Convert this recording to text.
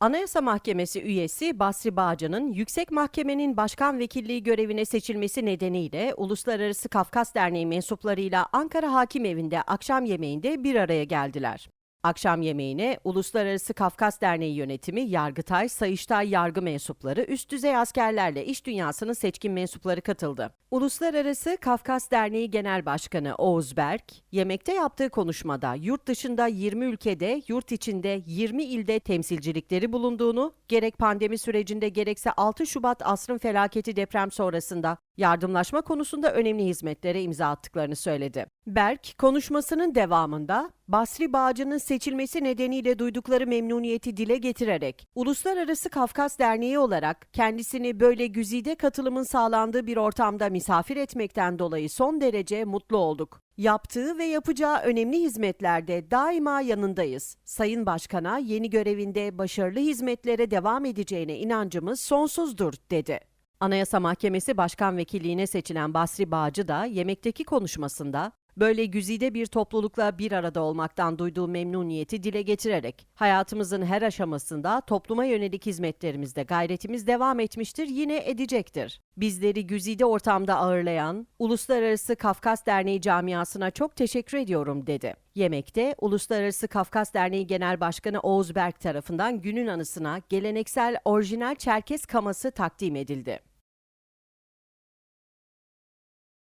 Anayasa Mahkemesi üyesi Basri Bağcı'nın Yüksek Mahkemenin Başkan Vekilliği görevine seçilmesi nedeniyle Uluslararası Kafkas Derneği mensuplarıyla Ankara Hakim Evi'nde akşam yemeğinde bir araya geldiler. Akşam yemeğine Uluslararası Kafkas Derneği yönetimi, Yargıtay, Sayıştay yargı mensupları, üst düzey askerlerle iş dünyasının seçkin mensupları katıldı. Uluslararası Kafkas Derneği Genel Başkanı Oğuz Berk, yemekte yaptığı konuşmada yurt dışında 20 ülkede, yurt içinde 20 ilde temsilcilikleri bulunduğunu, gerek pandemi sürecinde gerekse 6 Şubat asrın felaketi deprem sonrasında yardımlaşma konusunda önemli hizmetlere imza attıklarını söyledi. Berk, konuşmasının devamında Basri Bağcı'nın seçilmesi nedeniyle duydukları memnuniyeti dile getirerek, Uluslararası Kafkas Derneği olarak kendisini böyle güzide katılımın sağlandığı bir ortamda misafir etmekten dolayı son derece mutlu olduk. Yaptığı ve yapacağı önemli hizmetlerde daima yanındayız. Sayın Başkan'a yeni görevinde başarılı hizmetlere devam edeceğine inancımız sonsuzdur, dedi. Anayasa Mahkemesi Başkan Vekilliğine seçilen Basri Bağcı da yemekteki konuşmasında böyle güzide bir toplulukla bir arada olmaktan duyduğu memnuniyeti dile getirerek hayatımızın her aşamasında topluma yönelik hizmetlerimizde gayretimiz devam etmiştir, yine edecektir. Bizleri güzide ortamda ağırlayan Uluslararası Kafkas Derneği camiasına çok teşekkür ediyorum dedi. Yemekte Uluslararası Kafkas Derneği Genel Başkanı Oğuz Berk tarafından günün anısına geleneksel orijinal Çerkes kaması takdim edildi.